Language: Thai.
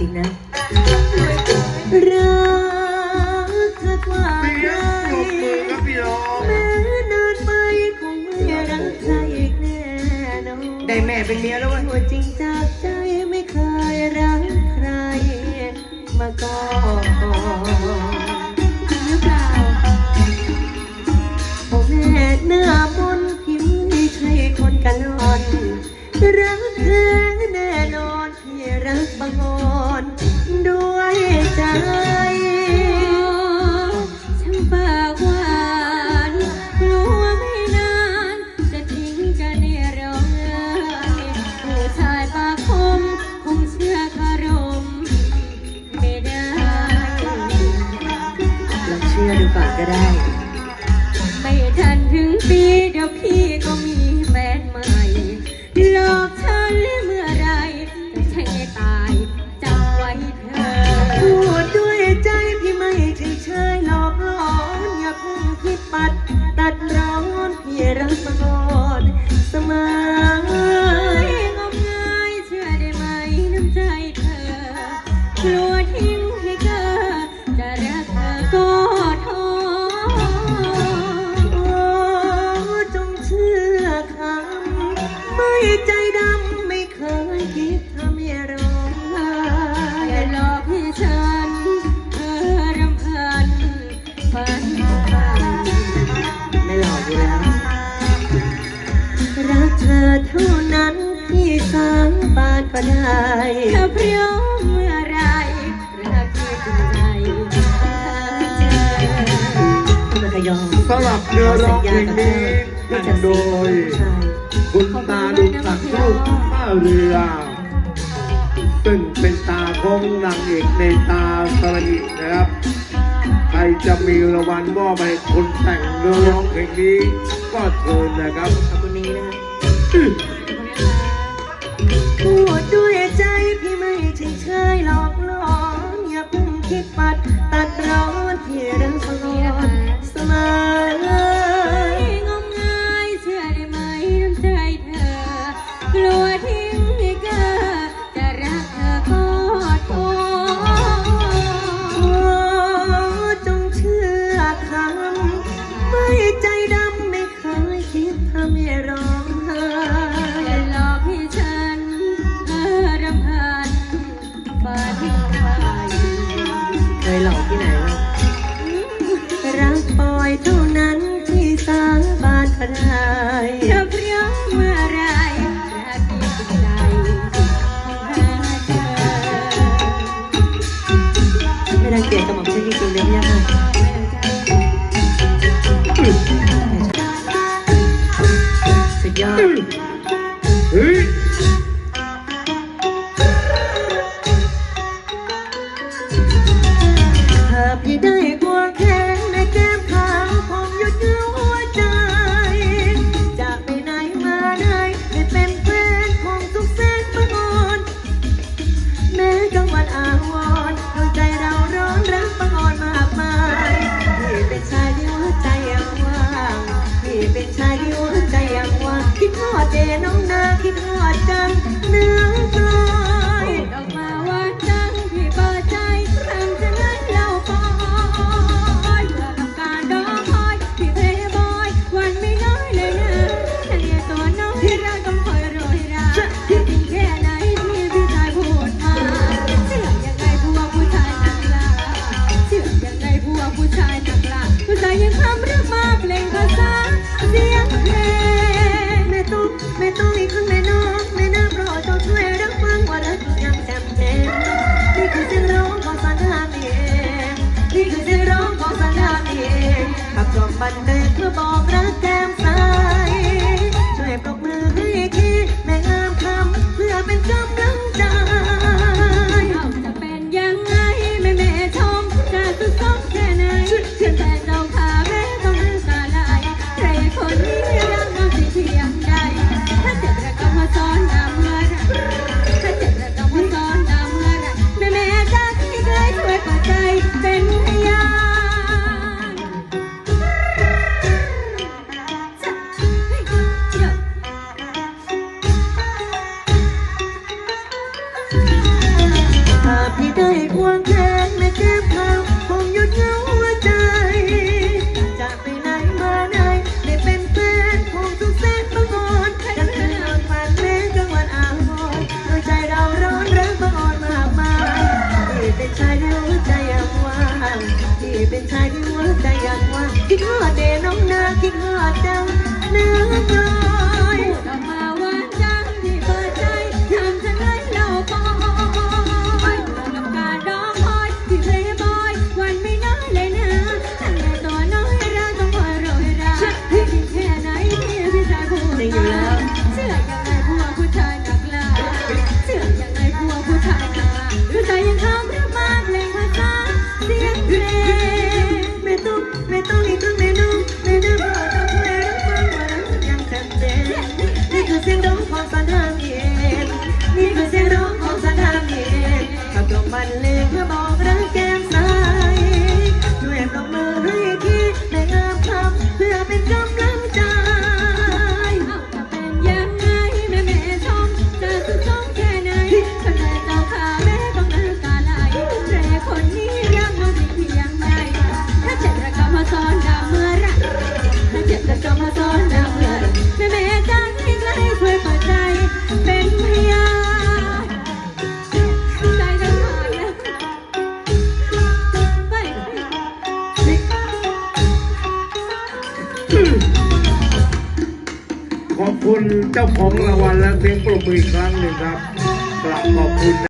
ริงนะ รักเธอกว่าใครแม้นานไปคงไม่รักใครอีกแน่นอนได้แม่เป็นเมียแล้วเวะหัวจริงจากใจไม่เคยรักใครมาก่อนื่อหรือเปล่าก็ได้ ไม่ทันถึงปีเดียวพี่ก็มีแฟนใหม่ หลอกฉันเมื่อไรจะแช่งใตายจำไว้เธอพูดด้วยใจพี่ไม่เฉยๆหลอกหลอนอย่าเพิ่งคิดปัด ตัดร้อนพี่รักมาก่อนเสมอ กลัว ที่สามบาทก็ได้ถ้าพร้อมเมื่อไรรักเธอจริงใจคุยอมสำหรับเรือร้องเพลงนี้แต่งโดย คุณตาดุสักดิ์ลูกข้าเรือ ซึ่งเป็นตาของนางเอกในตาสรณีนะครับ ใครจะมีระวันมอบให้คนแต่งเรือร้องเพลงนี้ก็เชิญนะครับ ขอบคุณนี้นะคะ พูดด้วยใจพี่ไม่ถึงเคยหลอกหลอนอย่าเพิ่งคิดปัดตัดร้อนพี่ร 呀 อนเคยเธอบอกรั Good will ของสนามเย็นนี่คือเร้องของสนามเย็นกับดมเลงเพื่อบอก เจ้าของรางวัลและเสียงปรบมืออีกครั้งหนึ่งครับกราบขอบคุณ